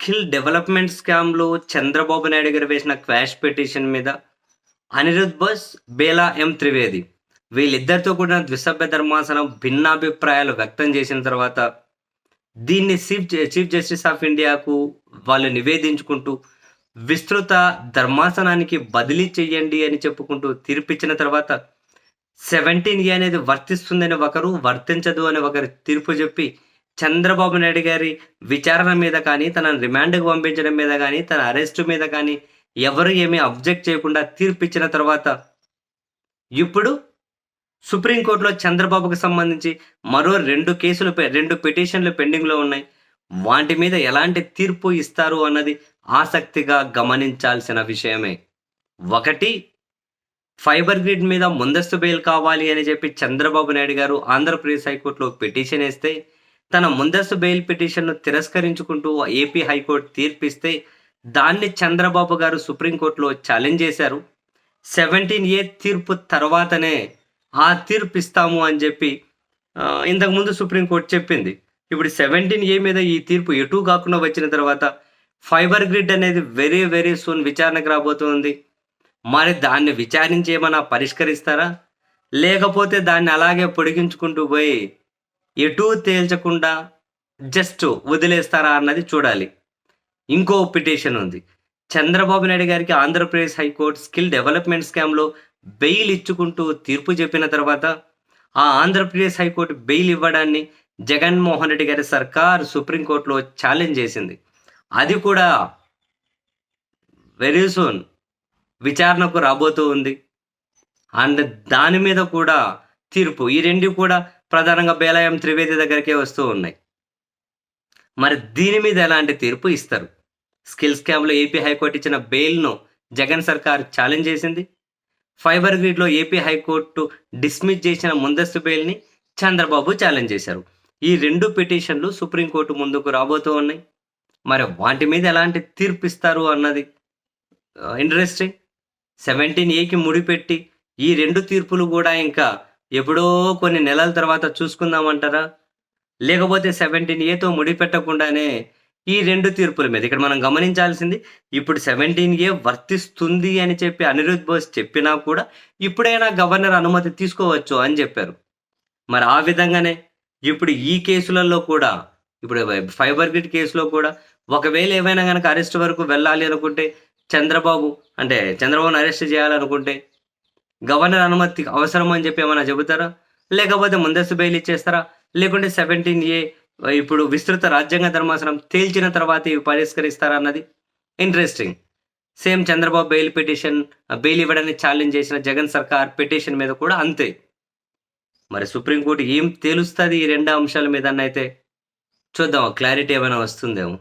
Skill development స్కామ్లో చంద్రబాబు నాయుడు గారు వేసిన క్వాష్ పిటిషన్ మీద అనిరుద్ బస్ బేలా ఎం త్రివేది. వీళ్ళిద్దరితో కూడిన ద్విసభ్య ధర్మాసనం భిన్నాభిప్రాయాలు వ్యక్తం చేసిన తర్వాత దీన్ని చీఫ్ చీఫ్ జస్టిస్ ఆఫ్ ఇండియాకు వాళ్ళు నివేదించుకుంటూ విస్తృత ధర్మాసనానికి బదిలీ చెయ్యండి అని చెప్పుకుంటూ తీర్పిచ్చిన తర్వాత సెవెంటీన్ ఏ అనేది వర్తిస్తుందని ఒకరు వర్తించదు అని ఒకరు తీర్పు చెప్పి చంద్రబాబు నాయుడు గారి విచారణ మీద కానీ తన రిమాండ్కు పంపించడం మీద కానీ తన అరెస్టు మీద కానీ ఎవరు ఏమీ అబ్జెక్ట్ చేయకుండా తీర్పు ఇచ్చిన తర్వాత ఇప్పుడు సుప్రీంకోర్టులో చంద్రబాబుకు సంబంధించి మరో రెండు కేసులు రెండు పిటిషన్లు పెండింగ్లో ఉన్నాయి. వాటి మీద ఎలాంటి తీర్పు ఇస్తారు అన్నది ఆసక్తిగా గమనించాల్సిన విషయమే. ఒకటి ఫైబర్ గ్రిడ్ మీద ముందస్తు బెయిల్ కావాలి అని చెప్పి చంద్రబాబు నాయుడు గారు ఆంధ్రప్రదేశ్ హైకోర్టులో పిటిషన్ వేస్తే తన ముందస్తు బెయిల్ పిటిషన్ను తిరస్కరించుకుంటూ ఏపీ హైకోర్టు తీర్పిస్తే దాన్ని చంద్రబాబు గారు సుప్రీంకోర్టులో ఛాలెంజ్ చేశారు. సెవెంటీన్ ఏ తీర్పు తర్వాతనే ఆ తీర్పు ఇస్తాము అని చెప్పి ఇంతకుముందు సుప్రీంకోర్టు చెప్పింది. ఇప్పుడు సెవెంటీన్ ఏ మీద ఈ తీర్పు ఎటు కాకుండా వచ్చిన తర్వాత ఫైబర్ గ్రిడ్ అనేది వెరీ వెరీ సూన్ విచారణకు రాబోతుంది. మరి దాన్ని విచారించి ఏమైనా పరిష్కరిస్తారా? లేకపోతే దాన్ని అలాగే పొడిగించుకుంటూ పోయి ఎటూ తేల్చకుండా జస్ట్ వదిలేస్తారా అన్నది చూడాలి. ఇంకో పిటిషన్ ఉంది. చంద్రబాబు నాయుడు గారికి Andhra Pradesh high court skill development స్కామ్లో బెయిల్ ఇచ్చుకుంటూ తీర్పు చెప్పిన తర్వాత ఆ ఆంధ్రప్రదేశ్ హైకోర్టు బెయిల్ ఇవ్వడాన్ని జగన్మోహన్ రెడ్డి గారి సర్కార్ సుప్రీంకోర్టులో ఛాలెంజ్ చేసింది. అది కూడా వెరీ సూన్ విచారణకు రాబోతూ ఉంది. అండ్ దాని మీద కూడా తీర్పు. ఈ రెండు కూడా ప్రధానంగా బేలాయం త్రివేది దగ్గరికే వస్తూ ఉన్నాయి. మరి దీని మీద ఎలాంటి తీర్పు ఇస్తారు? స్కిల్ స్కామ్లో ఏపీ హైకోర్టు ఇచ్చిన బెయిల్ను జగన్ సర్కార్ ఛాలెంజ్ చేసింది. ఫైబర్ గ్రిడ్లో ఏపీ హైకోర్టు డిస్మిస్ చేసిన ముందస్తు బెయిల్ని చంద్రబాబు ఛాలెంజ్ చేశారు. ఈ రెండు పిటిషన్లు సుప్రీంకోర్టు ముందుకు రాబోతూ ఉన్నాయి. మరి వాటి మీద ఎలాంటి తీర్పు ఇస్తారు అన్నది ఇంట్రెస్టింగ్ సెవెంటీన్ ఏకి ముడిపెట్టి ఈ రెండు తీర్పులు కూడా ఇంకా ఎప్పుడో కొన్ని నెలల తర్వాత చూసుకుందామంటారా? లేకపోతే సెవెంటీన్ ఏతో ముడిపెట్టకుండానే ఈ రెండు తీర్పుల మీద ఇక్కడ మనం గమనించాల్సింది ఇప్పుడు సెవెంటీన్ ఏ వర్తిస్తుంది అని చెప్పి అనిరుద్ బోస్ చెప్పినా కూడా ఇప్పుడైనా గవర్నర్ అనుమతి తీసుకోవచ్చు అని చెప్పారు. మరి ఆ విధంగానే ఇప్పుడు ఈ కేసులలో కూడా ఇప్పుడు ఫైబర్ గ్రిడ్ కేసులో కూడా ఒకవేళ ఏమైనా కనుక అరెస్ట్ వరకు వెళ్ళాలి అనుకుంటే చంద్రబాబు అంటే చంద్రబాబును అరెస్ట్ చేయాలనుకుంటే గవర్నర్ అనుమతి అవసరం అని చెప్పి ఏమైనా చెబుతారా? లేకపోతే ముందస్తు బెయిల్ ఇచ్చేస్తారా? లేకుంటే సెవెంటీన్ ఏ ఇప్పుడు విస్తృత రాజ్యాంగ ధర్మాసనం తేల్చిన తర్వాత ఇవి పరిష్కరిస్తారా అన్నది? Interesting same Chandrababu bail petition bail ఇవ్వడాన్ని challenge చేసిన జగన్ సర్కార్ పిటిషన్ మీద కూడా అంతే. మరి సుప్రీంకోర్టు ఏం తేలుస్తుంది ఈ రెండు అంశాల మీద అయితే చూద్దాం క్లారిటీ ఏమైనా వస్తుందేమో.